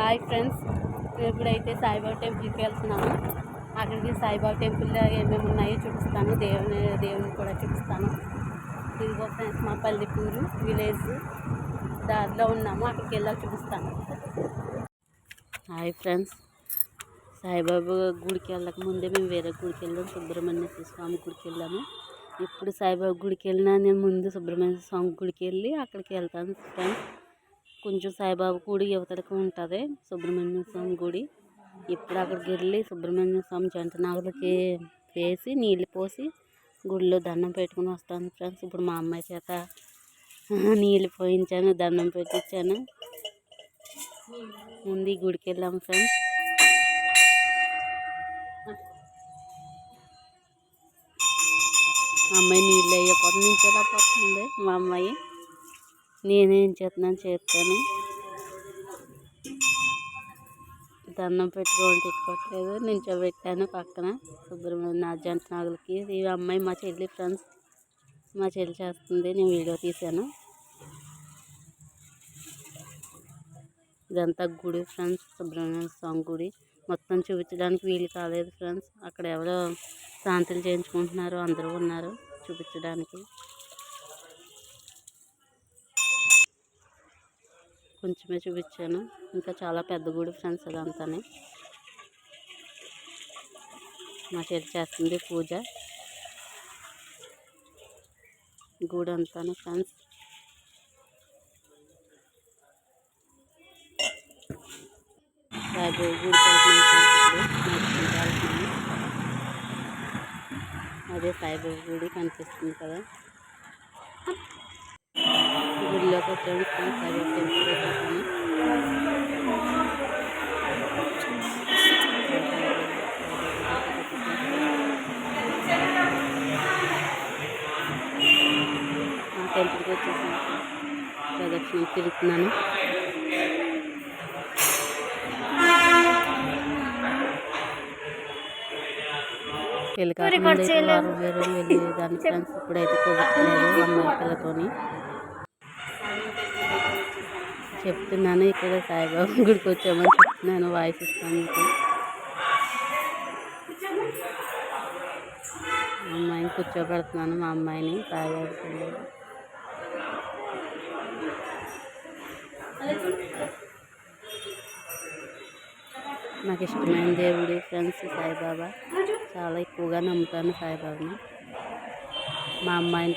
Hi friends. మేము ఇప్పుడైతే సాయిబాబా టెంపుల్కి వెళ్తున్నాము. అక్కడికి సాయిబాబా టెంపుల్లో ఏమేమి ఉన్నాయో చూపిస్తాను. దేవుని దేవుని కూడా చూపిస్తాను. ఇదిగో ఫ్రెండ్స్ మా పల్లెటూరు విలేజ్ దారిలో ఉన్నాము. అక్కడికి వెళ్ళాలి చూపిస్తాను. Hi friends. సాయిబాబా గుడికి వెళ్ళక ముందే మేము వేరే గుడికి వెళ్ళాం. సుబ్రహ్మణ్య స్వామి గుడికి వెళ్ళాము. ఇప్పుడు సాయిబాబా గుడికి వెళ్ళినా నేను ముందు సుబ్రహ్మణ్య స్వామి గుడికి వెళ్ళి అక్కడికి వెళ్తాను ఫ్రెండ్స్. కొంచెం సాయిబాబా గుడి యువతలకు ఉంటుంది. సుబ్రహ్మణ్య స్వామి గుడి. ఇప్పుడు అక్కడికి వెళ్ళి సుబ్రహ్మణ్య స్వామి జంట నాగులకి వేసి నీళ్ళు పోసి గుడిలో దండం పెట్టుకుని వస్తాను ఫ్రెండ్స్. ఇప్పుడు మా అమ్మాయి చేత నీళ్ళు పోయించాను దండం పెట్టించాను ముందు గుడికి వెళ్ళాము ఫ్రెండ్స్. అమ్మాయి నీళ్ళు అయ్యే నుంచి ఎలా పోతుంది? మా అమ్మాయి నేనేం చేస్తున్నాను చేస్తాను దండం పెట్టుకోవడం తిట్టుకోవట్లేదు నించోబెట్టాను పక్కన శుభ్రమైన నా జంట నాగులకి. ఈ అమ్మాయి మా చెల్లి ఫ్రెండ్స్. మా చెల్లి చేస్తుంది. నేను వీడియో తీశాను. ఇదంతా గుడి ఫ్రెండ్స్. సుబ్రహ్మణ్య స్వామి గుడి. మొత్తం చూపించడానికి వీలు కాలేదు ఫ్రెండ్స్. అక్కడ ఎవరో శాంతులు చేయించుకుంటున్నారు అందరూ ఉన్నారు చూపించడానికి. కొంచెమే చూపించాను. ఇంకా చాలా పెద్ద గుడి ఫ్రెండ్స్ అదంతా మా చేతి చేస్తుంది పూజ. గుడి అంతా ఫ్రెండ్స్ సాయిబాబా గుడి అదే సాయిబాబు గుడి కనిపిస్తుంది కదా. గుడిలోకి వచ్చాము ఫ్రెండ్స్ సాయిబాబా టెంపుల్ వచ్చేసాము టెంపుల్కి వచ్చేసాను. ప్రదక్షిణ తిరుగుతున్నాను. పెళ్ళి కాకుండా అయితే వారం వేరే వెళ్ళేదాన్ని ఫ్రెండ్స్ ఇప్పుడైతే కుదరట్లేదు అమ్మాయి పిల్లతోని. చెప్తున్నాను. ఇక్కడ సాయిబాబా గుడికి వచ్చామని చెప్తున్నాను. వాయిస్ ఇస్తాను మీకు. అమ్మాయిని కూర్చోబెడుతున్నాను. మా అమ్మాయిని సాయిబాబా నాకు ఇష్టమైన దేవుడు ఫ్రెండ్స్ సాయిబాబా. చాలా ఎక్కువగా నమ్ముతాను సాయిబాబాని. మా అమ్మాయిని